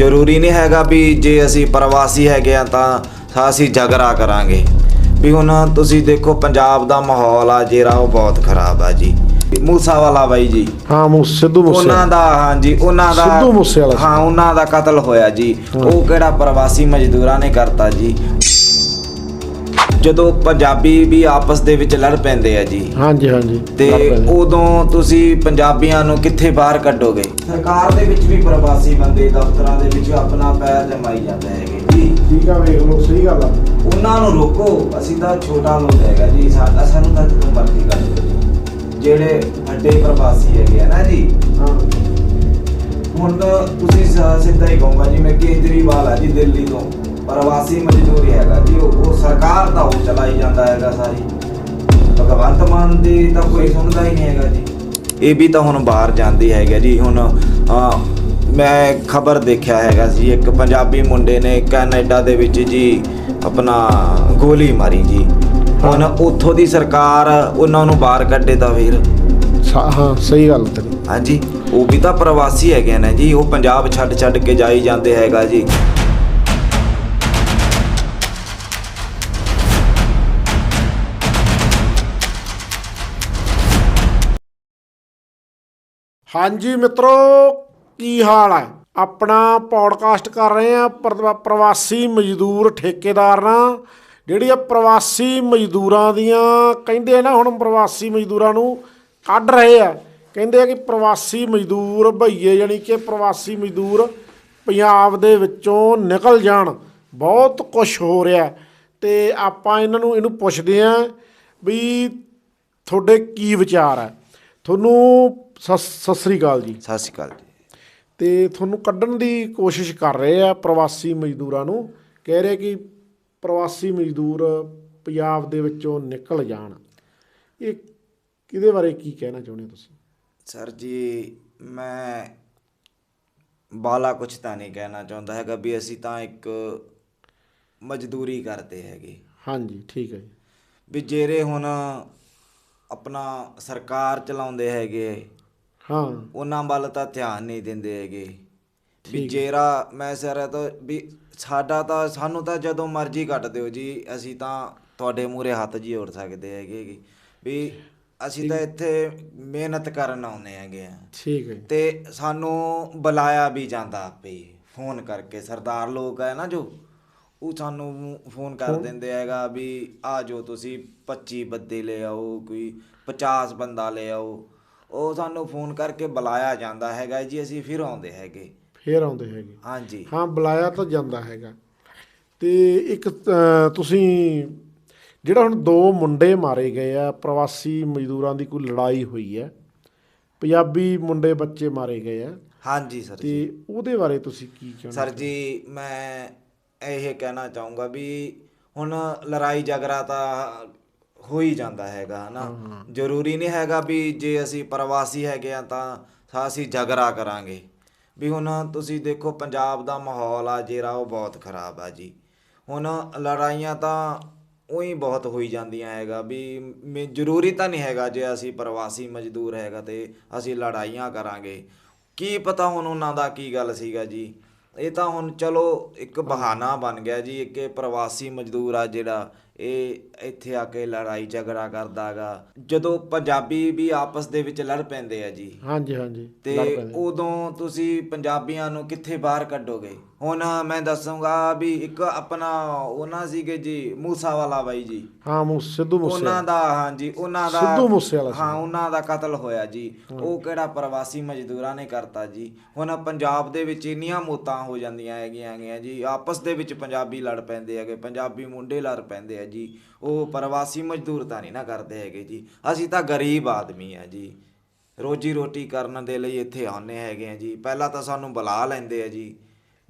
ਜ਼ਰੂਰੀ ਨਹੀਂ ਹੈਗਾ ਵੀ ਜੇ ਅਸੀਂ ਪ੍ਰਵਾਸੀ ਹੈਗੇ ਆ ਤਾਂ ਅਸੀਂ ਝਗੜਾ ਕਰਾਂਗੇ। ਵੀ ਹੁਣ ਤੁਸੀਂ ਦੇਖੋ ਪੰਜਾਬ ਦਾ ਮਾਹੌਲ ਆ ਜਿਹੜਾ ਉਹ ਬਹੁਤ ਖਰਾਬ ਆ ਜੀ। ਮੂਸਾ ਵਾਲਾ ਬਾਈ ਜੀ। ਹਾਂ ਮੂ ਸਿੱਧੂ ਮੂਸੇ ਉਹਨਾਂ ਦਾ ਹਾਂਜੀ ਉਹਨਾਂ ਦਾ ਸਿੱਧੂ ਮੂਸੇਵਾਲਾ। ਸੀ। ਹਾਂ ਉਹਨਾਂ ਦਾ ਕਤਲ ਹੋਇਆ ਜੀ। ਉਹ ਕਿਹੜਾ ਪ੍ਰਵਾਸੀ ਮਜ਼ਦੂਰਾਂ ਨੇ ਕਰਤਾ ਜੀ। ਜਦੋਂ ਪੰਜਾਬੀ ਵੀ ਆਪਸ ਦੇ ਵਿੱਚ ਲੜ ਪੈਂਦੇ ਆ ਜੀ। ਹਾਂਜੀ ਹਾਂਜੀ। ਤੇ ਪੈਂਦੇ। ਉਦੋਂ ਤੁਸੀਂ ਪੰਜਾਬੀਆਂ ਨੂੰ ਕਿੱਥੇ ਬਾਹਰ ਕੱਢੋਗੇ? ਸਰਕਾਰ ਦੇ ਵਿੱਚ ਵੀ ਪ੍ਰਵਾਸੀ ਬੰਦੇ ਦਫ਼ਤਰਾਂ ਦੇ ਵਿੱਚ ਆਪਣਾ ਪੈਰ ਜਮਾਈ ਜਾਂਦੇ ਹੈਗੇ ਜੀ। ਠੀਕ ਆ ਵੇਖ ਲਓ ਸਹੀ ਗੱਲ ਆ। ਉਹਨਾਂ ਨੂੰ ਰੋਕੋ ਅਸੀਂ ਤਾਂ ਛੋਟਾ ਲੋਕ ਹੈਗਾ ਜੀ ਸਾਡਾ ਸਾਨੂੰ ਤਾਂ ਜਦੋਂ ਮਰਜ਼ੀ ਕਰ ਦਿਓ ਜੀ। ਜਿਹੜੇ ਵੱਡੇ ਪ੍ਰਵਾਸੀ ਹੈਗੇ ਆ ਨਾ ਜੀ। ਹਾਂ। ਹੁਣ ਤਾਂ ਤੁਸੀਂ ਸ- ਸਿੱਧਾ ਹੀ ਕਹੂੰਗਾ ਜਿਵੇਂ ਕੇਜਰੀਵਾਲ ਆ ਜੀ ਦਿੱਲੀ ਤੋਂ। ਪ੍ਰਵਾਸੀ ਮਜ਼ਦੂਰੀ ਹੈਗਾ ਜੀ ਸਰਕਾਰ ਤਾਂ ਉਹ ਚਲਾਈ ਜਾਂਦਾ ਹੈਗਾ ਸਾਰੀ। ਭਗਵੰਤ ਮਾਨ ਦੀ ਤਾਂ ਕੋਈ ਸੁਣਦਾ ਹੀ ਨਹੀਂ ਹੈਗਾ ਜੀ। ਇਹ ਵੀ ਤਾਂ ਹੁਣ ਬਾਹਰ ਜਾਂਦੀ ਹੈਗਾ ਜੀ। ਹੁਣ ਮੈਂ ਖਬਰ ਦੇਖਿਆ ਹੈਗਾ ਸੀ ਇੱਕ ਪੰਜਾਬੀ ਮੁੰਡੇ ਨੇ ਕੈਨੇਡਾ ਦੇ ਵਿੱਚ ਜੀ ਆਪਣਾ ਗੋਲੀ ਮਾਰੀ ਜੀ। ਹੁਣ ਉੱਥੋਂ ਦੀ ਸਰਕਾਰ ਉਹਨਾਂ ਨੂੰ ਬਾਹਰ ਕੱਢੇ ਤਾਂ ਫਿਰ। ਸਾ- ਹਾਂ ਸਹੀ ਗੱਲ ਤੇਰੀ। ਹਾਂਜੀ ਉਹ ਵੀ ਤਾਂ ਪ੍ਰਵਾਸੀ ਹੈਗੇ ਨੇ ਜੀ। ਉਹ ਪੰਜਾਬ ਛੱਡ ਛੱਡ ਕੇ ਜਾਈ ਜਾਂਦੇ ਹੈਗਾ ਜੀ। ਹਾਂਜੀ ਮਿੱਤਰੋ, ਕੀ ਹਾਲ ਹੈ? ਆਪਣਾ ਪੌਡਕਾਸਟ ਕਰ ਰਹੇ ਆ ਪਰ- ਪ੍ਰਵਾਸੀ ਮਜ਼ਦੂਰ ਠੇਕੇਦਾਰ ਨਾਲ। ਜਿਹੜੀ ਆ ਪ੍ਰਵਾਸੀ ਮਜ਼ਦੂਰਾਂ ਦੀਆਂ, ਕਹਿੰਦੇ ਆ ਨਾ ਹੁਣ ਪ੍ਰਵਾਸੀ ਮਜ਼ਦੂਰਾਂ ਨੂੰ, ਕੱਢ ਰਹੇ ਆ। ਕਹਿੰਦੇ ਆ ਕਿ ਪ੍ਰਵਾਸੀ ਮਜ਼ਦੂਰ ਭਈਏ ਯਾਨੀ ਕਿ ਪ੍ਰਵਾਸੀ ਮਜ਼ਦੂਰ ਪੰਜਾਬ ਦੇ ਵਿੱਚੋਂ ਨਿਕਲ ਜਾਣ। ਬਹੁਤ ਕੁਝ ਹੋ ਰਿਹਾ। ਤੇ ਆਪਾਂ ਇਹਨਾਂ ਨੂੰ, ਇਹਨੂੰ ਪੁੱਛਦੇ ਆ ਵੀ ਤੁਹਾਡੇ ਕੀ ਵਿਚਾਰ ਹੈ? ਤੁਹਾਨੂੰ ਸਤਿ ਸਤਿ ਸ੍ਰੀ ਅਕਾਲ ਜੀ। ਸਤਿ ਸ਼੍ਰੀ ਅਕਾਲ ਜੀ। ਤੇ ਤੁਹਾਨੂੰ ਕੱਢਣ ਦੀ ਕੋਸ਼ਿਸ਼ ਕਰ ਰਹੇ ਆ ਪ੍ਰਵਾਸੀ ਮਜ਼ਦੂਰਾਂ ਨੂੰ। ਕਹਿ ਰਹੇ ਕਿ ਪ੍ਰਵਾਸੀ ਮਜ਼ਦੂਰ ਪੰਜਾਬ ਦੇ ਵਿੱਚੋਂ ਨਿਕਲ ਜਾਣ। ਇਹ ਕਿਹਦੇ ਬਾਰੇ ਕੀ ਕਹਿਣਾ ਚਾਹੁੰਦੇ ਹੋ ਤੁਸੀਂ? ਸਰ ਜੀ ਮੈਂ ਬਾਲਾ ਕੁਛ ਤਾਂ ਨਹੀਂ ਕਹਿਣਾ ਚਾਹੁੰਦਾ ਹੈਗਾ ਵੀ ਅਸੀਂ ਤਾਂ ਇੱਕ ਮਜ਼ਦੂਰੀ ਕਰਦੇ ਹੈਗੇ। ਹਾਂਜੀ ਠੀਕ ਹੈ ਜੀ। ਵੀ ਜਿਹੜੇ ਹੁਣ ਆਪਣਾ ਸਰਕਾਰ ਚਲਾਉਂਦੇ ਹੈਗੇ ਹਾਂ ਉਹਨਾਂ ਵੱਲ ਤਾਂ ਧਿਆਨ ਨਹੀਂ ਦਿੰਦੇ ਹੈਗੇ ਵੀ। ਜਿਹੜਾ ਮੈਂ ਸਰ ਤਾਂ ਵੀ ਸਾਡਾ ਤਾਂ ਸਾਨੂੰ ਤਾਂ ਜਦੋਂ ਮਰਜ਼ੀ ਕੱਟ ਦਿਓ ਜੀ ਅਸੀਂ ਤਾਂ ਤੁਹਾਡੇ ਮੂਰੇ ਹੱਥ ਜੀ ਜੋੜ ਸਕਦੇ ਹੈਗੇ ਗੇ। ਵੀ ਅਸੀਂ ਤਾਂ ਇੱਥੇ ਮਿਹਨਤ ਕਰਨ ਆਉਂਦੇ ਹੈਗੇ ਆ ਠੀਕ ਹੈ। ਤੇ ਸਾਨੂੰ ਬੁਲਾਇਆ ਵੀ ਜਾਂਦਾ ਆਪੇ ਹੀ, ਫੋਨ ਕਰਕੇ ਸਰਦਾਰ ਲੋਕ ਹੈ ਨਾ ਜੋ ਉਹ ਸਾਨੂੰ ਫੋਨ ਕਰ? ਦਿੰਦੇ ਹੈਗਾ ਵੀ ਆ ਜੋ ਤੁਸੀਂ 25 ਬੰਦੇ ਲੈ ਆਓ ਕੋਈ 50 ਬੰਦਾ ਲੈ ਆਓ ਉਹ ਸਾਨੂੰ ਫੋਨ ਕਰਕੇ ਬੁਲਾਇਆ ਜਾਂਦਾ ਹੈਗਾ ਜੀ ਅਸੀਂ ਫਿਰ ਆਉਂਦੇ ਹੈਗੇ। ਫੇਰ ਆਉਂਦੇ ਹੈਗੇ। ਹਾਂਜੀ। ਹਾਂ ਬੁਲਾਇਆ ਤਾਂ ਜਾਂਦਾ ਹੈਗਾ। ਤੇ ਇੱਕ ਤੁਸੀਂ ਜਿਹੜਾ ਹੁਣ ਦੋ ਮੁੰਡੇ ਮਾਰੇ ਗਏ ਆ ਪ੍ਰਵਾਸੀ ਮਜ਼ਦੂਰਾਂ ਦੀ ਕੋਈ ਲੜਾਈ ਹੋਈ ਹੈ ਪੰਜਾਬੀ ਮੁੰਡੇ ਬੱਚੇ ਮਾਰੇ ਗਏ ਆ। ਹਾਂਜੀ ਸਰ ਤੇ ਜੀ। ਉਹਦੇ ਬਾਰੇ ਤੁਸੀਂ ਕੀ ਚਾਹੁੰਦੇ ਸਰ ਜੀ ਮੈਂ ਇਹ ਕਹਿਣਾ ਚਾਹੂੰਗਾ ਵੀ ਹੁਣ ਲੜਾਈ ਝਗੜਾ ਤਾਂ ਹੋ ਹੀ ਜਾਂਦਾ ਹੈਗਾ ਹਨਾ? ਜ਼ਰੂਰੀ ਨਹੀਂ ਹੈਗਾ ਵੀ ਜੇ ਅਸੀਂ ਪ੍ਰਵਾਸੀ ਹੈਗੇ ਆ ਤਾਂ ਅਸੀਂ ਝਗੜਾ ਕਰਾਂਗੇ। ਵੀ ਹੁਣ ਤੁਸੀਂ ਦੇਖੋ ਪੰਜਾਬ ਦਾ ਮਾਹੌਲ ਆ ਜਿਹੜਾ ਉਹ ਬਹੁਤ ਖਰਾਬ ਆ ਜੀ। ਹੁਣ ਲੜਾਈਆਂ ਤਾਂ ਉਹੀ ਬਹੁਤ ਹੋਈ ਜਾਂਦੀਆਂ ਹੈਗਾ ਵੀ ਜ਼ਰੂਰੀ ਤਾਂ ਨਹੀਂ ਹੈਗਾ ਜੇ ਅਸੀਂ ਪ੍ਰਵਾਸੀ ਮਜ਼ਦੂਰ ਹੈਗਾ ਤੇ ਅਸੀਂ ਲੜਾਈਆਂ ਕਰਾਂਗੇ। ਕੀ ਪਤਾ ਹੁਣ ਉਹਨਾਂ ਦਾ ਕੀ ਗੱਲ ਸੀਗਾ ਜੀ? ਇਹ ਤਾਂ ਹੁਣ ਚਲੋ ਇੱਕ ਬਹਾਨਾ ਬਣ ਗਿਆ ਜੀ ਇੱਕ ਪ੍ਰਵਾਸੀ ਮਜ਼ਦੂਰ ਆ ਜਿਹੜਾ ਇਹ ਇੱਥੇ ਆ ਕੇ ਲੜਾਈ ਝਗੜਾ ਕਰਦਾਗਾ ਜਦੋਂ ਪੰਜਾਬੀ ਵੀ ਆਪਸ ਦੇ ਵਿੱਚ ਲੜ ਪੈਂਦੇ ਆ ਜੀ। ਹਾਂਜੀ ਹਾਂਜੀ। ਤੇ ਲੜ ਪੈਂਦੇ। ਉਦੋਂ ਤੁਸੀਂ ਪੰਜਾਬੀਆਂ ਨੂੰ ਕਿੱਥੇ ਬਾਹਰ ਕੱਢੋਗੇ? ਹੁਣ ਮੈਂ ਦੱਸੂਗਾ ਵੀ ਇੱਕ ਆਪਣਾ ਉਹਨਾਂ ਸੀਗੇ ਜੀ ਮੂਸਾ ਵਾਲਾ ਬਾਈ ਜੀ। ਹਾਂ ਮੂ ਸਿੱਧੂ ਮੂਸੇ ਉਹਨਾਂ ਦਾ ਹਾਂਜੀ ਉਹਨਾਂ ਦਾ ਸਿੱਧੂ ਮੂਸੇਵਾਲਾ ਸੀ। ਹਾਂ ਉਹਨਾਂ ਦਾ ਕਤਲ ਹੋਇਆ ਜੀ। ਉਹ ਕਿਹੜਾ ਪ੍ਰਵਾਸੀ ਮਜ਼ਦੂਰਾਂ ਨੇ ਕਰਤਾ ਜੀ। ਹੁਣ ਪੰਜਾਬ ਦੇ ਵਿੱਚ ਇੰਨੀਆਂ ਮੌਤਾਂ ਹੋ ਜਾਂਦੀਆਂ ਹੈਗੀਆਂ ਹੈਗੀਆਂ ਜੀ। ਆਪਸ ਦੇ ਵਿੱਚ ਪੰਜਾਬੀ ਲੜ ਪੈਂਦੇ ਹੈਗੇ ਪੰਜਾਬੀ ਮੁੰਡੇ ਲੜ ਪੈਂਦੇ ਆ ਜੀ। ਉਹ ਪ੍ਰਵਾਸੀ ਮਜ਼ਦੂਰ ਤਾਂ ਨਹੀਂ ਨਾ ਕਰਦੇ ਹੈਗੇ ਜੀ। ਅਸੀਂ ਤਾਂ ਗਰੀਬ ਆਦਮੀ ਆ ਜੀ। ਰੋਜੀ ਰੋਟੀ ਕਰਨ ਦੇ ਲਈ ਇੱਥੇ ਆਉਂਦੇ ਹੈਗੇ ਆ ਜੀ। ਪਹਿਲਾਂ ਤਾਂ ਸਾਨੂੰ ਬੁਲਾ ਲੈਂਦੇ ਆ ਜੀ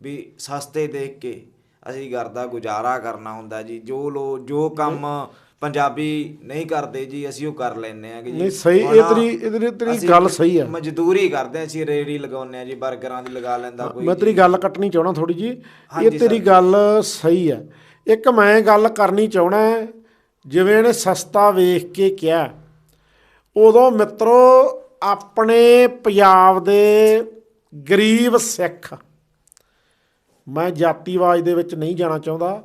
ਵੀ ਸਸਤੇ ਦੇਖ ਕੇ ਅਸੀਂ ਘਰ ਦਾ ਗੁਜ਼ਾਰਾ ਕਰਨਾ ਹੁੰਦਾ ਜੀ। ਜੋ ਲੋ ਜੋ ਕੰਮ ਪੰਜਾਬੀ ਨਹੀਂ ਕਰਦੇ ਜੀ ਅਸੀਂ ਉਹ ਕਰ ਲੈਂਦੇ ਆ ਜੀ। ਨਹੀਂ, ਸਹੀ, ਇਹ ਤੇਰੀ- ਇਹ ਤੇਰੀ- ਗੱਲ ਸਹੀ ਆ। ਮਜ਼ਦੂਰੀ ਕਰਦੇ ਅਸੀਂ ਰੇੜੀ ਲਗਾਉਂਦੇ ਆ ਜੀ 버ਗਰਾਂ ਦੀ ਲਗਾ ਲੈਂਦਾ ਕੋਈ ਮੈਂ ਤੇਰੀ ਗੱਲ ਕੱਟਣੀ ਚਾਹਣਾ ਥੋੜੀ ਜੀ ਇਹ ਤੇਰੀ। ਗੱਲ ਸਹੀ ਹੈ ਇੱਕ ਮੈਂ ਗੱਲ ਕਰਨੀ ਚਾਹਣਾ ਜਿਵੇਂ ਇਹਨੇ ਸਸਤਾ ਵੇਖ ਕੇ ਕਿਹਾ। ਉਦੋਂ ਮਿੱਤਰੋ, ਆਪਣੇ ਪੰਜਾਬ ਦੇ ਗਰੀਬ ਸਿੱਖ, ਮੈਂ ਜਾਤੀਵਾਦ ਦੇ ਵਿੱਚ ਨਹੀਂ ਜਾਣਾ ਚਾਹੁੰਦਾ,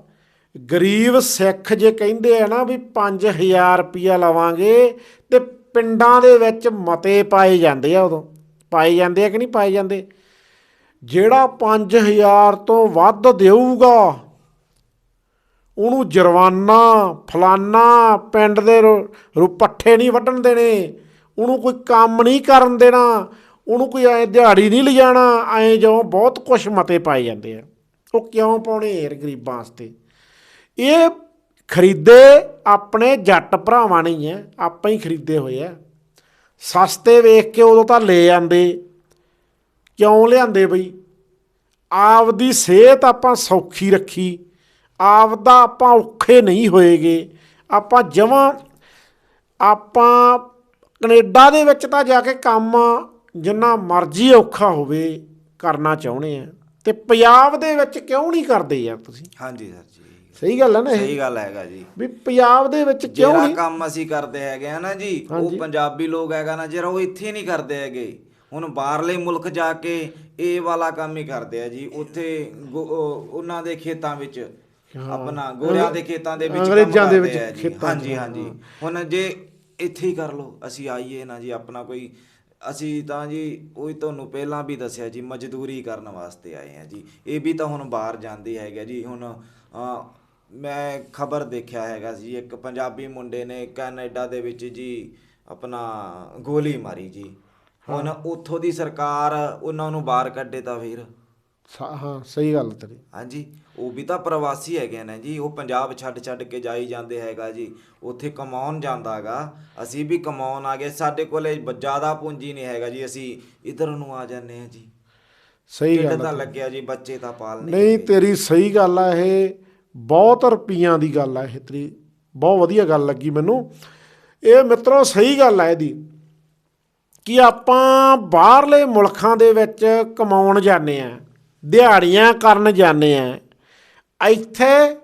ਗਰੀਬ ਸਿੱਖ ਜੇ ਕਹਿੰਦੇ ਆ ਨਾ ਵੀ 5000 ਰੁਪਇਆ ਲਵਾਂਗੇ ਤੇ ਪਿੰਡਾਂ ਦੇ ਵਿੱਚ ਮਤੇ ਪਾਏ ਜਾਂਦੇ ਆ ਉਦੋਂ। ਪਾਏ ਜਾਂਦੇ ਆ ਕਿ ਨਹੀਂ ਪਾਏ ਜਾਂਦੇ? ਜਿਹੜਾ 5000 ਤੋਂ ਵੱਧ ਦੇਊਗਾ ਉਹਨੂੰ ਜੁਰਮਾਨਾ ਫਲਾਨਾ ਪਿੰਡ ਦੇ ਰੋ- ਰੋ ਨਹੀਂ ਵੱਢਣ ਦੇਣੇ। ਉਹਨੂੰ ਕੋਈ ਕੰਮ ਨਹੀਂ ਕਰਨ ਦੇਣਾ। ਉਹਨੂੰ ਕੋਈ ਐ ਦਿਹਾੜੀ ਨਹੀਂ ਲਿਜਾਣਾ। ਐ ਜੋ ਬਹੁਤ ਕੁਝ ਮਤੇ ਪਾਏ ਜਾਂਦੇ ਆ। ਉਹ ਕਿਉਂ ਪਾਉਣੇ ਯਾਰ ਗਰੀਬਾਂ ਵਾਸਤੇ? ਇਹ ਖਰੀਦੇ ਆਪਣੇ ਜੱਟ ਭਰਾਵਾਂ ਨਹੀਂ ਐ ਆਪਾਂ ਹੀ ਖਰੀਦੇ ਹੋਏ ਆ। ਸਸਤੇ ਵੇਖ ਕੇ ਉਦੋਂ ਤਾਂ ਲੈ ਜਾਂਦੇ ਕਿਉਂ ਲਿਆਂਦੇ ਬਈ? ਆਪਦੀ ਸਿਹਤ ਆਪਾਂ ਸੌਖੀ ਰੱਖੀ। ਆਪਦਾ ਆਪਾਂ ਔਖੇ ਨਹੀਂ ਹੋਏਗੇ। ਆਪਾਂ ਜਮਾਂ ਆਪਾਂ ਕੈਨੇਡਾ ਦੇ ਵਿੱਚ ਤਾਂ ਜਾ ਕੇ ਕੰਮ ਜਿੰਨਾ ਮਰਜ਼ੀ ਔਖਾ ਹੋਵੇ ਕਰਨਾ ਚਾਹੁੰਦੇ ਆ। ਤੇ ਪੰਜਾਬ ਦੇ ਵਿੱਚ ਕਿਉਂ ਨਹੀਂ ਕਰਦੇ ਯਾਰ ਤੁਸੀਂ? ਹਾਂਜੀ ਸਰ ਜੀ। ਸਹੀ ਗੱਲ ਹੈ ਨਾ ਇਹ? ਸਹੀ ਗੱਲ ਹੈਗਾ ਜੀ। ਵੀ ਪੰਜਾਬ ਦੇ ਵਿੱਚ ਕਿਉਂ ਜਿਹੜਾ ਨਹੀਂ? ਕੰਮ ਅਸੀਂ ਕਰਦੇ ਹੈਗੇ ਆ ਨਾ ਜੀ ਉਹ। ਪੰਜਾਬੀ ਲੋਕ ਹੈਗਾ ਨਾ ਜਿਹੜਾ ਉਹ ਇੱਥੇ ਨਹੀਂ ਕਰਦੇ ਹੈਗੇ। ਹੁਣ ਬਾਹਰਲੇ ਮੁਲਕ ਜਾ ਕੇ ਇਹ ਵਾਲਾ ਕੰਮ ਹੀ ਕਰਦੇ ਆ ਜੀ ਉੱਥੇ ਉਹਨਾਂ ਦੇ ਖੇਤਾਂ ਵਿੱਚ। ਆਪਣਾ ਗੋਰਿਆਂ ਦੇ ਖੇਤਾਂ ਦੇ ਵਿੱਚ ਅੰਗਰੇਜ਼ਾਂ ਦੇ ਵਿੱਚ ਖੇਤਾਂ ਹਾਂਜੀ ਹਾਂਜੀ। ਹੁਣ ਜੇ ਇੱਥੇ ਹੀ ਕਰ ਲਓ ਅਸੀਂ ਆਈਏ ਨਾ ਜੀ ਆਪਣਾ ਕੋਈ ਅਸੀਂ ਤਾਂ ਜੀ ਉਹ ਤੁਹਾਨੂੰ ਪਹਿਲਾਂ ਵੀ ਦੱਸਿਆ ਜੀ ਮਜ਼ਦੂਰੀ ਕਰਨ ਵਾਸਤੇ ਆਏ ਆ ਜੀ। ਇਹ ਵੀ ਤਾਂ ਹੁਣ ਬਾਹਰ ਜਾਂਦੇ ਹੈਗੇ ਜੀ। ਹੁਣ ਮੈਂ ਖਬਰ ਦੇਖਿਆ ਹੈਗਾ ਜੀ ਇੱਕ ਪੰਜਾਬੀ ਮੁੰਡੇ ਨੇ ਕੈਨੇਡਾ ਦੇ ਵਿੱਚ ਜੀ ਆਪਣਾ ਗੋਲੀ ਮਾਰੀ ਜੀ। ਹੁਣ ਉੱਥੋਂ ਦੀ ਸਰਕਾਰ ਉਹਨਾਂ ਨੂੰ ਬਾਹਰ ਕੱਢੇ ਤਾਂ ਫਿਰ। ਹਾਂ ਸਹੀ ਗੱਲ ਤੇਰੀ। ਹਾਂਜੀ ਉਹ ਵੀ ਤਾਂ ਪ੍ਰਵਾਸੀ ਹੈਗੇ ਨੇ ਜੀ ਉਹ ਪੰਜਾਬ ਛੱਡ ਛੱਡ ਕੇ ਜਾਈ ਜਾਂਦੇ ਹੈਗਾ ਜੀ ਉੱਥੇ ਕਮਾਉਣ ਜਾਂਦਾਗਾ ਅਸੀਂ ਵੀ ਕਮਾਉਣ ਆ ਗਏ ਸਾਡੇ ਕੋਲੇ ਜ਼ਿਆਦਾ ਪੂੰਜੀ ਨਹੀਂ ਹੈਗਾ ਜੀ ਅਸੀਂ ਇਧਰ ਨੂੰ ਆ ਜਾਂਦੇ ਆ ਜੀ। ਸਹੀ ਗੱਲ ਤਾਂ। ਲੱਗਿਆ ਜੀ ਬੱਚੇ ਤਾਂ ਪਾਲਨੇ ਨਹੀਂ ਹੈਗੇ। ਤੇਰੀ ਸਹੀ ਗੱਲ ਆ ਇਹ ਬਹੁਤ ਰੁਪਈਆਂ ਦੀ ਗੱਲ ਆ ਇਹ ਤੇਰੀ ਬਹੁਤ ਵਧੀਆ ਗੱਲ ਲੱਗੀ ਮੈਨੂੰ। ਇਹ ਮਿੱਤਰੋ ਸਹੀ ਗੱਲ ਆ ਇਹਦੀ ਕਿ ਆਪਾਂ ਬਾਹਰਲੇ ਮੁਲਕਾਂ ਦੇ ਵਿੱਚ ਕਮਾਉਣ ਜਾਂਦੇ ਆ। ਦਿਹਾੜੀਆਂ ਕਰਨ ਜਾਂਦੇ ਆ। ਇੱਥੇ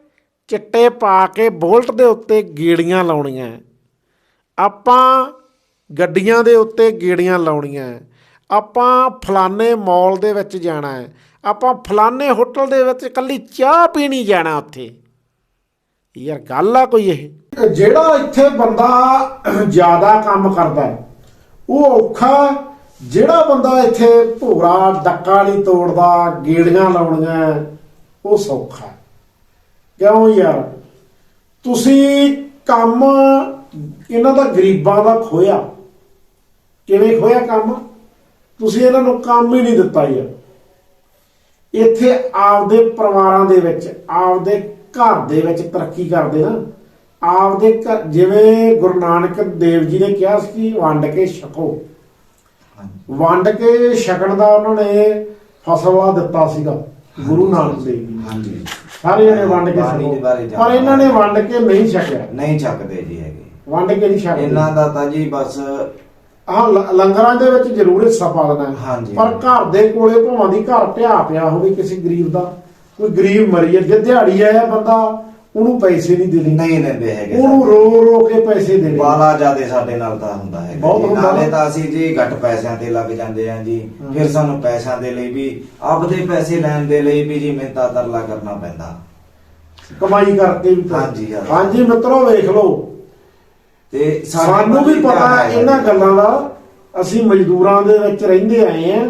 ਚਿੱਟੇ ਪਾ ਕੇ ਬੋਲਟ ਦੇ ਉੱਤੇ ਗੇੜੀਆਂ ਲਾਉਣੀਆਂ। ਆਪਾਂ ਗੱਡੀਆਂ ਦੇ ਉੱਤੇ ਗੇੜੀਆਂ ਲਾਉਣੀਆਂ। ਆਪਾਂ ਫਲਾਣੇ ਮਾਲ ਦੇ ਵਿੱਚ ਜਾਣਾ ਹੈ। ਆਪਾਂ ਫਲਾਣੇ ਹੋਟਲ ਦੇ ਵਿੱਚ ਇਕੱਲੀ ਚਾਹ ਪੀਣੀ ਜਾਣਾ ਉੱਥੇ। ਯਾਰ ਗੱਲ ਆ ਕੋਈ ਇਹ। ਜਿਹੜਾ ਇੱਥੇ ਬੰਦਾ ਜ਼ਿਆਦਾ ਕੰਮ ਕਰਦਾ ਉਹ ਔਖਾ ਜਿਹੜਾ ਬੰਦਾ ਇੱਥੇ ਭੋਰਾ ਡੱਕਾ ਨਹੀਂ ਤੋੜਦਾ, ਗੇੜੀਆਂ ਲਾਉਣੀਆਂ, ਉਹ ਸੌਖਾ ਕਿਉਂ ਯਾਰ? ਤੁਸੀਂ ਕੰਮ ਇਹਨਾਂ ਦਾ ਗਰੀਬਾਂ ਦਾ ਖੋਇਆ। ਕਿਵੇਂ ਖੋਇਆ ਕੰਮ? ਤੁਸੀਂ ਇਹਨਾਂ ਨੂੰ ਕੰਮ ਹੀ ਨਹੀਂ ਦਿੱਤਾ ਯਾਰ। ਇੱਥੇ ਆਪਦੇ ਪਰਿਵਾਰਾਂ ਦੇ ਵਿੱਚ, ਆਪਦੇ ਘਰ ਦੇ ਵਿੱਚ ਤਰੱਕੀ ਕਰਦੇ ਨਾ। ਆਪਦੇ ਘਰ, ਜਿਵੇਂ ਗੁਰੂ ਨਾਨਕ ਦੇਵ ਜੀ ਨੇ ਕਿਹਾ ਸੀ ਕਿ ਵੰਡ ਕੇ ਛਕੋ। ਵੰਡ ਕੇ ਛਕਣ ਦਾ ਉਹਨਾਂ ਨੇ ਫਸਵਾ ਦਿੱਤਾ ਸੀਗਾ ਗੁਰੂ ਨਾਨਕ ਦੇਵ ਜੀ ਨੇ। ਹਾਂਜੀ। ਸਾਰੇ ਜਣੇ ਵੰਡ ਕੇ ਬਾਣੀ ਦੇ ਬਾਰੇ ਛਕੋ ਪਰ ਇਹਨਾਂ ਨੇ ਵੰਡ ਕੇ ਨਹੀਂ ਛਕਿਆ। ਨਹੀਂ ਚੱਕਦੇ ਜੀ ਹੈਗੇ। ਵੰਡ ਕੇ ਨਹੀਂ ਛਕਦੇ। ਇਹਨਾਂ ਦਾ ਤਾਂ ਜੀ ਬਸ ਹਾਂ ਲ- ਲੰਗਰਾਂ ਦੇ ਵਿੱਚ ਜ਼ਰੂਰ ਹਿੱਸਾ ਪਾ ਦੇਣਾ ਹੈ। ਹਾਂਜੀ। ਪਰ ਘਰ ਦੇ ਕੋਲੇ ਭਾਵਾਂ ਦੀ ਘਰ ਪਿਆ ਪਿਆ ਹੋਵੇ ਕਿਸੇ ਗਰੀਬ ਦਾ ਕੋਈ ਗਰੀਬ ਮਰੀ ਹੈ ਜੇ ਦਿਹਾੜੀ ਆਇਆ ਬੰਦਾ ਉਹਨੂੰ ਪੈਸੇ ਨਹੀਂ ਦੇਣੇ ਨਹੀਂ ਲੈਂਦੇ ਹੈਗੇ ਉਹਨੂੰ ਰੋ ਰੋ ਕੇ ਪੈਸੇ ਦੇਣੇ ਬਾਲਾ ਜਿਆਦੇ ਸਾਡੇ ਨਾਲ ਤਾਂ ਹੁੰਦਾ ਹੈ ਬਹੁਤ ਹੁੰਦਾ ਨਾਲੇ। ਤਾਂ ਅਸੀਂ ਜੀ ਘੱਟ ਪੈਸਿਆਂ ਤੇ ਲੱਗ ਜਾਂਦੇ ਆ ਜੀ। ਫਿਰ ਸਾਨੂੰ ਪੈਸਿਆਂ ਦੇ ਲਈ ਵੀ ਆਪਦੇ ਪੈਸੇ ਲੈਣ ਦੇ ਲਈ ਵੀ ਜੀ ਮਿਹਨਤਾਂ ਤਰਲਾ ਕਰਨਾ ਪੈਂਦਾ ਕਮਾਈ ਕਰਕੇ ਵੀ। ਹਾਂਜੀ, ਹਾਂਜੀ। ਮਿੱਤਰੋ ਵੇਖ ਲਓ ਤੇ ਸਾਨੂੰ ਵੀ ਪਤਾ ਇਹਨਾਂ। ਗੱਲਾਂ ਦਾ ਅਸੀਂ ਮਜ਼ਦੂਰਾਂ ਦੇ ਵਿੱਚ ਰਹਿੰਦੇ ਆਏ ਆ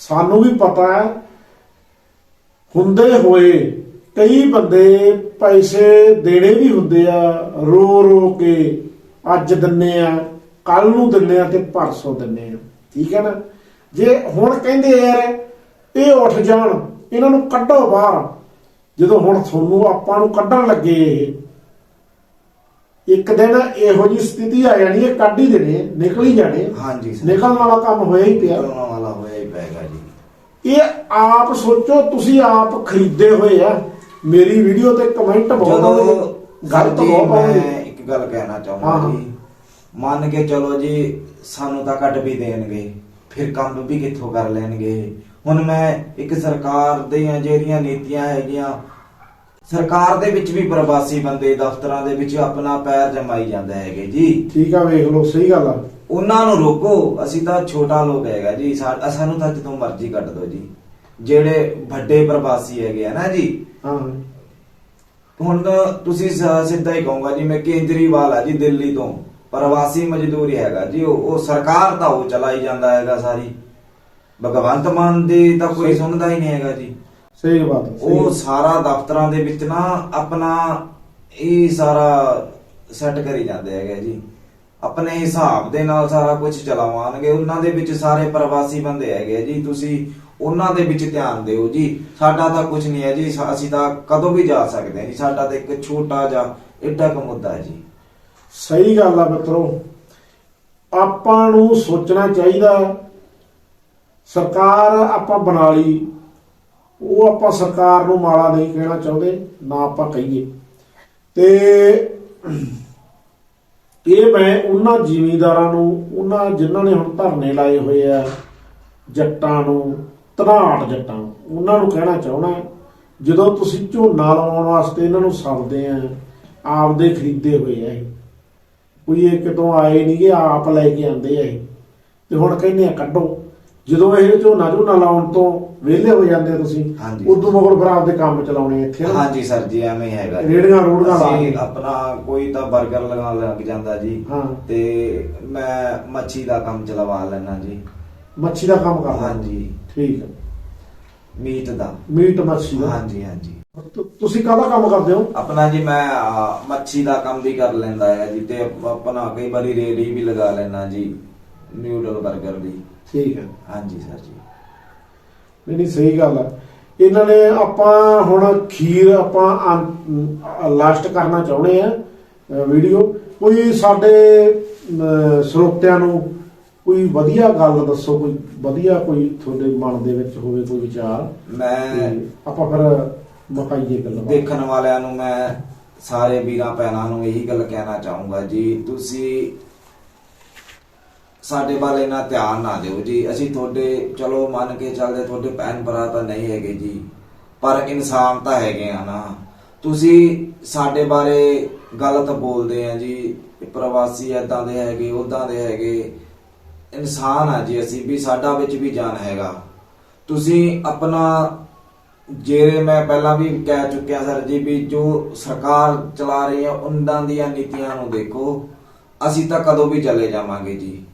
ਸਾਨੂੰ ਵੀ ਪਤਾ ਹੈ ਹੁੰਦੇ ਹੋਏ ਕਈ ਬੰਦੇ ਪੈਸੇ ਦੇਣੇ ਵੀ ਹੁੰਦੇ ਆ ਰੋ ਰੋ ਕੇ ਅੱਜ ਦਿੰਨੇ ਆ ਕੱਲ ਨੂੰ ਦਿੰਨੇ ਆ ਤੇ ਪਰਸੋਂ ਦਿੰਨੇ ਆ। ਠੀਕ ਹੈ ਨਾ? ਜੇ ਹੁਣ ਕਹਿੰਦੇ ਯਾਰ ਇਹ ਉੱਠ ਜਾਣ ਇਹਨਾਂ ਨੂੰ ਕੱਢੋ ਬਾਹਰ। ਜਦੋਂ ਹੁਣ ਤੁਹਾਨੂੰ ਆਪਾਂ ਨੂੰ ਕੱਢਣ ਲੱਗੇ ਇਹ ਇੱਕ ਦਿਨ ਇਹੋ ਜੀ ਸਥਿਤੀ ਆ ਜਾਣੀ ਹੈ ਕੱਢ ਹੀ ਦੇਣੇ ਨਿਕਲ ਹੀ ਜਾਣੇ ਹਾਂਜੀ ਸਰ। ਨਿਕਲਣ ਵਾਲਾ ਕੰਮ ਹੋਇਆ ਹੀ ਪਿਆ। ਕਰੋਨਾ ਵਾਲਾ ਹੋਇਆ ਹੀ ਪੈਗਾ ਜੀ। ਇਹ ਆਪ ਸੋਚੋ ਤੁਸੀਂ ਆਪ ਖਰੀਦੇ ਹੋਏ ਆ। ਮੇਰੀ ਵੀਡੀਓ ਤੇ ਕਮੈਂਟ ਬਹੁਤ ਜਦੋਂ ਗਲਤ ਜੀ ਬਹੁਤ ਮੈਂ ਇੱਕ ਗੱਲ ਕਹਿਣਾ ਚਾਹੁੰਦਾ ਹਾਂ। ਜੀ। ਮੰਨ ਕੇ ਚਲੋ ਜੀ ਸਾਨੂੰ ਤਾਂ ਕੱਢ ਵੀ ਦੇਣਗੇ ਫਿਰ ਕੰਮ ਵੀ ਕਿੱਥੋਂ ਕਰ ਲੈਣਗੇ? ਹੁਣ ਮੈਂ ਇੱਕ ਸਰਕਾਰ ਦੀਆਂ ਜਿਹੜੀਆਂ ਨੀਤੀਆਂ ਹੈਗੀਆਂ ਸਰਕਾਰ ਦੇ ਵਿੱਚ ਵੀ ਪ੍ਰਵਾਸੀ ਬੰਦੇ ਦਫ਼ਤਰਾਂ ਦੇ ਵਿੱਚ ਆਪਣਾ ਪੈਰ ਜਮਾਈ ਜਾਂਦੇ ਹੈਗੇ ਜੀ। ਠੀਕ ਆ ਵੇਖ ਲਓ ਸਹੀ ਗੱਲ ਆ। ਉਹਨਾਂ ਨੂੰ ਰੋਕੋ ਅਸੀਂ ਤਾਂ ਛੋਟਾ ਲੋਕ ਹੈਗਾ ਜੀ ਸਾ- ਸਾਨੂੰ ਤਾਂ ਜਦੋਂ ਮਰਜ਼ੀ ਕੱਢ ਦਿਓ ਜੀ। ਜਿਹੜੇ ਵੱਡੇ ਪ੍ਰਵਾਸੀ ਹੈਗੇ ਆ ਨਾ ਜੀ ਹਾਂ। ਹੁਣ ਤੁਸੀਂ ਸ- ਸਿੱਧਾ ਹੀ ਕਹੂੰਗਾ ਜੀ ਮੈਂ ਕੇਂਜਰੀਵਾਲ ਆ ਜੀ ਦਿੱਲੀ ਤੋਂ। ਪ੍ਰਵਾਸੀ ਮਜ਼ਦੂਰ ਹੀ ਹੈਗਾ ਜੀ ਉਹ ਉਹ ਸਰਕਾਰ ਤਾਂ ਉਹ ਚਲਾਈ ਜਾਂਦਾ ਹੈਗਾ ਸਾਰੀ। ਭਗਵੰਤ ਮਾਨ ਦੀ ਤਾਂ ਕੋਈ ਸੁਣਦਾ ਹੀ ਨਹੀਂ ਹੈਗਾ ਜੀ। ਸਹੀ ਬਾਤ ਹੈ, ਸਹੀ ਉਹ ਸਾਰਾ ਦਫ਼ਤਰਾਂ ਦੇ ਵਿੱਚ ਨਾ ਆਪਣਾ ਇਹ ਸਾਰਾ ਸੈੱਟ ਕਰੀ ਜਾਂਦੇ ਹੈਗੇ ਜੀ। ਆਪਣੇ ਹਿਸਾਬ ਦੇ ਨਾਲ ਸਾਰਾ ਕੁਝ ਚਲਾਵਾਂਗੇ। ਉਹਨਾਂ ਦੇ ਵਿੱਚ ਸਾਰੇ ਪ੍ਰਵਾਸੀ ਬੰਦੇ ਹੈਗੇ ਜੀ। ਤੁਸੀਂ ਉਹਨਾਂ ਦੇ ਵਿੱਚ ਧਿਆਨ ਦਿਓ ਜੀ। ਸਾਡਾ ਤਾਂ ਕੁਝ ਨਹੀਂ ਹੈ ਜੀ। ਅਸੀਂ ਤਾਂ ਕਦੋਂ ਵੀ ਜਾ ਸਕਦੇ ਹਾਂ ਜੀ। ਸਾਡਾ ਤਾਂ ਇੱਕ ਛੋਟਾ ਜਿਹਾ ਏਡਾ ਕੁ ਮੁੱਦਾ ਹੈ ਜੀ। ਸਹੀ ਗੱਲ ਆ ਮਿੱਤਰੋ। ਆਪਾਂ ਨੂੰ ਸੋਚਣਾ ਚਾਹੀਦਾ ਸਰਕਾਰ ਆਪਾਂ ਬਣਾ ਲਈ। ਉਹ ਆਪਾਂ ਸਰਕਾਰ ਨੂੰ ਮਾੜਾ ਨਹੀਂ ਕਹਿਣਾ ਚਾਹੁੰਦੇ। ਨਾ ਆਪਾਂ ਕਹੀਏ। ਤੇ ਇਹ ਮੈਂ ਉਹਨਾਂ ਜ਼ਿਮੀਂਦਾਰਾਂ ਨੂੰ, ਉਹਨਾਂ ਜਿਨ੍ਹਾਂ ਨੇ ਹੁਣ ਧਰਨੇ ਲਾਏ ਹੋਏ ਆ, ਜੱਟਾਂ ਨੂੰ ਧਨਾਟ ਜੱਟਾਂ। ਉਹਨਾਂ ਨੂੰ ਕਹਿਣਾ ਚਾਹਣਾ ਜਦੋਂ ਤੁਸੀਂ ਝੋਨਾ ਲਾਉਣ ਵਾਸਤੇ ਇਹਨਾਂ ਨੂੰ ਸੱਦਦੇ ਆ ਆਪਦੇ ਖਰੀਦੇ ਹੋਏ ਆ ਇਹ। ਕੋਈ ਇਹ ਕਿਤੋਂ ਆਏ ਨਹੀਂਗੇ ਆਪ ਲੈ ਕੇ ਆਂਦੇ ਆ ਇਹ। ਤੇ ਹੁਣ ਕਹਿੰਦੇ ਆ ਕੱਢੋ। ਜਦੋਂ ਇਹ ਝੋਨਾ ਝੋਨਾ ਲਾਉਣ ਤੋਂ ਵਿਹਲੇ ਹੋ ਜਾਂਦੇ ਤੁਸੀਂ ਹਾਂਜੀ। ਉਦੋਂ ਮਗਰ ਫਿਰ ਆਪਦੇ ਕੰਮ ਚਲਾਉਣੇ ਇੱਥੇ। ਨਾ। ਹਾਂਜੀ ਸਰ ਜੀ ਐਵੇਂ ਹੀ ਹੈਗਾ ਜੀ। ਰੇਹੜੀਆਂ ਰੂੜੀਆਂ ਲਾ ਅਸੀਂ ਕੇ। ਆਪਣਾ ਕੋਈ ਤਾਂ 버ਗਰ ਲਗਾ ਲੱਗ ਜਾਂਦਾ ਜੀ। ਹਾਂ। ਤੇ ਮੈਂ ਮੱਛੀ ਦਾ ਕੰਮ ਚਲਵਾ ਲੈਣਾ ਜੀ। ਮੱਛੀ ਦਾ ਕੰਮ ਕਰਦਾ। ਹਾਂਜੀ। ਠੀਕ ਹੈ। ਮੀਟ ਦਾ। ਮੀਟ ਮੱਛੀ ਦਾ। ਹਾਂਜੀ ਹਾਂਜੀ। ਤੁ- ਤੁਸੀਂ ਕਾਹਦਾ ਕੰਮ ਕਰਦੇ ਹੋ? ਆਪਣਾ ਜੀ ਮੈਂ ਅਹ, ਮੱਛੀ ਦਾ ਕੰਮ ਵੀ ਕਰ ਲੈਂਦਾ ਹੈ ਜੀ ਤੇ ਆਪਣਾ ਕਈ ਵਾਰੀ ਰੇੜੀ ਵੀ ਲਗਾ ਲੈਣਾ ਜੀ ਨਿਊਡਲ 버ਗਰ ਦੀ ਠੀਕ ਹੈ। ਹਾਂਜੀ ਸਰ ਜੀ। ਨਹੀਂ ਨਹੀਂ ਸਹੀ ਗੱਲ ਹੈ ਇਹਨਾਂ ਨੇ ਆਪਾਂ ਹੁਣ ਖੀਰ ਆਪਾਂ ਲਾਸਟ ਕਰਨਾ ਚਾਹੁੰਦੇ ਆ ਵੀਡੀਓ ਕੋਈ ਸਾਡੇ ਅਮ, ਸਰੋਤਿਆਂ ਨੂੰ ਕੋਈ ਵਧੀਆ ਗੱਲ ਦੱਸੋ ਕੋਈ ਵਧੀਆ ਕੋਈ ਤੁਹਾਡੇ ਮਨ ਦੇ ਵਿੱਚ ਹੋਵੇ ਕੋਈ ਵਿਚਾਰ ਮੈਂ ਤੇ ਆਪਾਂ ਫਿਰ ਮੁਕਾਈਏ ਗੱਲ ਦੇਖਣ ਵਾਲਿਆਂ ਨੂੰ ਮੈਂ ਸਾਰੇ ਵੀਰਾਂ ਭੈਣਾਂ ਨੂੰ ਇਹੀ ਗੱਲ ਕਹਿਣਾ ਚਾਹੂੰਗਾ ਜੀ ਤੁਸੀਂ ਸਾਡੇ ਵੱਲ ਇਹਨਾਂ ਧਿਆਨ ਨਾ ਦਿਓ ਜੀ। ਅਸੀਂ ਤੁਹਾਡੇ ਚਲੋ ਮੰਨ ਕੇ ਚੱਲਦੇ ਤੁਹਾਡੇ ਭੈਣ ਭਰਾ ਤਾਂ ਨਹੀਂ ਹੈਗੇ ਜੀ ਪਰ ਇਨਸਾਨ ਤਾਂ ਹੈਗੇ ਆ ਨਾ। ਤੁਸੀਂ ਸਾਡੇ ਬਾਰੇ ਗਲਤ ਬੋਲਦੇ ਆ ਜੀ ਪ੍ਰਵਾਸੀ ਏਦਾਂ ਦੇ ਹੈਗੇ ਉਦਾਂ ਦੇ ਹੈਗੇ। ਇਨਸਾਨ ਆ ਜੀ ਅਸੀਂ, ਵੀ ਸਾਡਾ ਵਿੱਚ ਵੀ ਜਾਨ ਹੈਗਾ। ਤੁਸੀਂ ਆਪਣਾ ਜਿਹੜੇ ਮੈਂ ਪਹਿਲਾਂ ਵੀ ਕਹਿ ਚੁੱਕਿਆ ਸਰ ਜੀ ਵੀ ਜੋ ਸਰਕਾਰ ਚਲਾ ਰਹੀ ਹੈ, ਉਹਨਾਂ ਦੀਆਂ ਨੀਤੀਆਂ ਨੂੰ ਦੇਖੋ। ਅਸੀਂ ਤਾਂ ਕਦੋਂ ਵੀ ਚਲੇ ਜਾਵਾਂਗੇ ਜੀ।